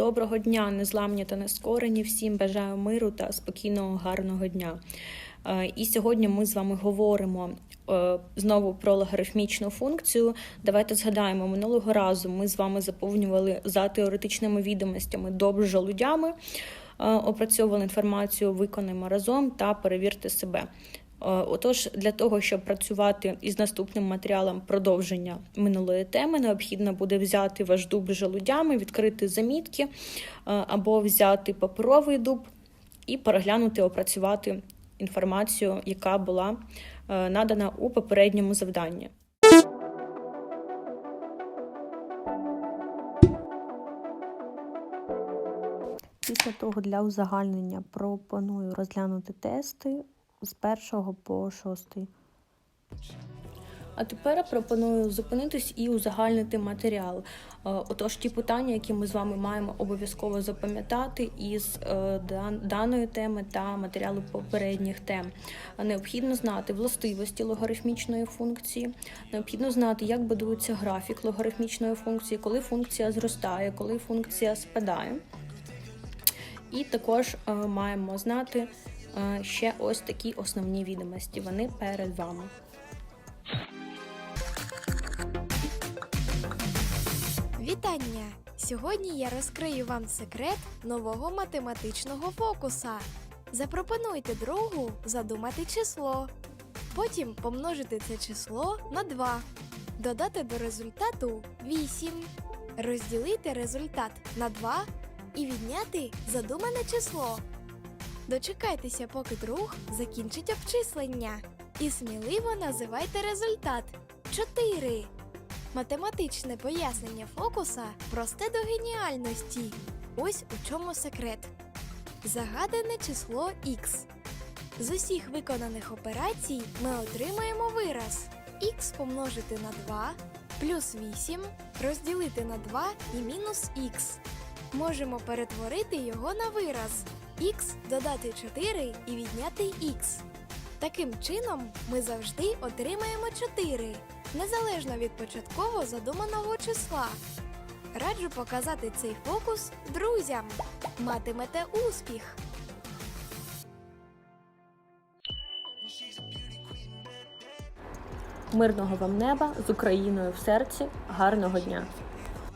Доброго дня, незламні та нескорені. Всім бажаю миру та спокійного, гарного дня. Е, І сьогодні ми з вами говоримо е, знову про логарифмічну функцію. Давайте згадаємо, минулого разу ми з вами заповнювали за теоретичними відомостями доброжолудями, е, опрацьовували інформацію, виконаємо разом та перевірте себе. Е, Отож, для того, щоб працювати із наступним матеріалом продовження минулої теми, необхідно буде взяти ваш дуб з желудями, відкрити замітки е, або взяти паперовий дуб і переглянути, опрацювати інформацію, яка була е, надана у попередньому завданні. Після того для узагальнення пропоную розглянути тести з першого по шостий. А тепер пропоную зупинитись і узагальнити матеріал. Е, Отож, ті питання, які ми з вами маємо обов'язково запам'ятати із е, даної теми та матеріалу попередніх тем. Необхідно знати властивості логарифмічної функції, необхідно знати, як будується графік логарифмічної функції, коли функція зростає, коли функція спадає. І також е, маємо знати ще ось такі основні відомості. Вони перед вами. Вітання! Сьогодні я розкрию вам секрет нового математичного фокуса. Запропонуйте другу задумати число. Потім помножити це число на 2. Додати до результату 8. Розділити результат на 2 і відняти задумане число. Дочекайтеся, поки друг закінчить обчислення. І сміливо називайте результат 4. Математичне пояснення фокуса просте до геніальності. Ось у чому секрет. Загадане число х. З усіх виконаних операцій ми отримаємо вираз х помножити на 2 плюс 8 розділити на 2 і мінус х. Можемо перетворити його на вираз х додати 4 і відняти х. Таким чином ми завжди отримаємо 4, незалежно від початково задуманого числа. Раджу показати цей фокус друзям. Матимете успіх! Мирного вам неба з Україною в серці. Гарного дня!